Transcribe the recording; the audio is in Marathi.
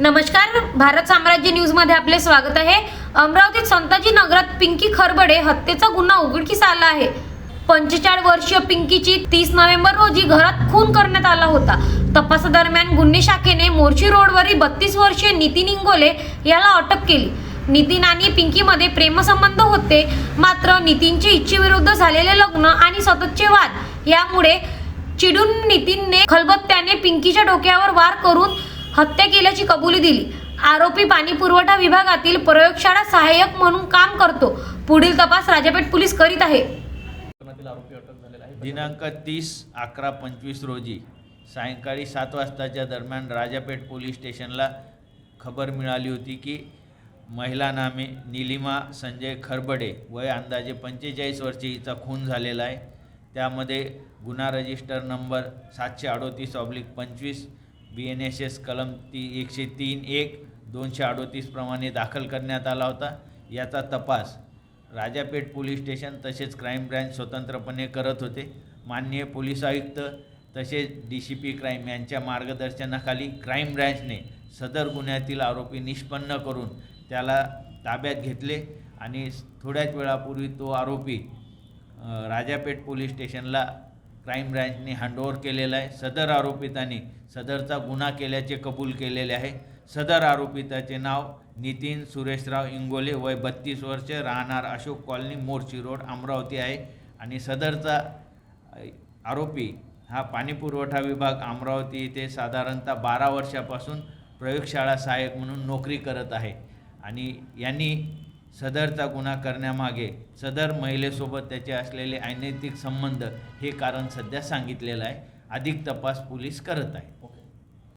नमस्कार भारत साम्राज्य न्यूजमध्ये आपले स्वागत आहे. अमरावतीत संताजी नगरात पिंकी खरबडे हत्येचा गुन्हा उघडकीस आला आहे. पंचेचाळीस वर्षीय पिंकीची तीस नोव्हेंबर रोजी घरात खून करण्यात आला होता. तपासादरम्यान गुन्हे शाखेने मोर्शी रोडवरील बत्तीस वर्षीय नितीन इंगोले याला अटक केली. नितीन आणि पिंकीमध्ये प्रेमसंबंध होते मात्र नितीनचे इच्छेविरुद्ध झालेले लग्न आणि सततचे वाद यामुळे चिडून नितीनने खलबत्त्याने पिंकीच्या डोक्यावर वार करून हत्या केल्याची कबुली दिली. आरोपी पाणी पुरवठा विभागातील प्रयोगशाळा सहाय्यक म्हणून काम करतो. पुढील तपास राजापेठ पोलीस करीत आहे. दिनांक तीस अकरा पंचवीस रोजी सायंकाळी सात वाजताच्या दरम्यान राजापेठ पोलीस स्टेशनला खबर मिळाली होती की महिला नामे निलिमा संजय खरबडे वय अंदाजे पंचेचाळीस वर्षी हिचा खून झालेला आहे. त्यामध्ये गुन्हा रजिस्टर नंबर सातशे अडोतीस ऑब्लिक पंचवीस बी एन एस एस कलम ती एकशे तीन एक दोनशे अडोतीसप्रमाणे दाखल करण्यात आला होता. याचा तपास राजापेठ पोलीस स्टेशन तसेच क्राईम ब्रँच स्वतंत्रपणे करत होते. माननीय पोलीस आयुक्त तसेच डी सी पी क्राईम यांच्या मार्गदर्शनाखाली क्राईम ब्रँचने सदर गुन्ह्यातील आरोपी निष्पन्न करून त्याला ताब्यात घेतले आणि थोड्याच वेळापूर्वी तो आरोपी राजापेठ पोलीस स्टेशनला क्राईम ब्रँचने हँडओव्हर केलेला आहे. सदर आरोपितांनी सदरचा गुन्हा केल्याचे कबूल केलेले आहे. सदर आरोपिताचे नाव नितीन सुरेशराव इंगोले वय बत्तीस वर्ष राहणार अशोक कॉलनी मोर्ची रोड अमरावती आहे. आणि सदरचा आरोपी हा पाणीपुरवठा विभाग अमरावती येथे साधारणतः बारा वर्षापासून प्रयोगशाळा सहाय्यक म्हणून नोकरी करत आहे. आणि यांनी सदरचा गुन्हा करण्यामागे सदर महिलेसोबत त्याचे असलेले अनैतिक संबंध हे कारण सध्या सांगितलेलं आहे. अधिक तपास पोलीस करत आहे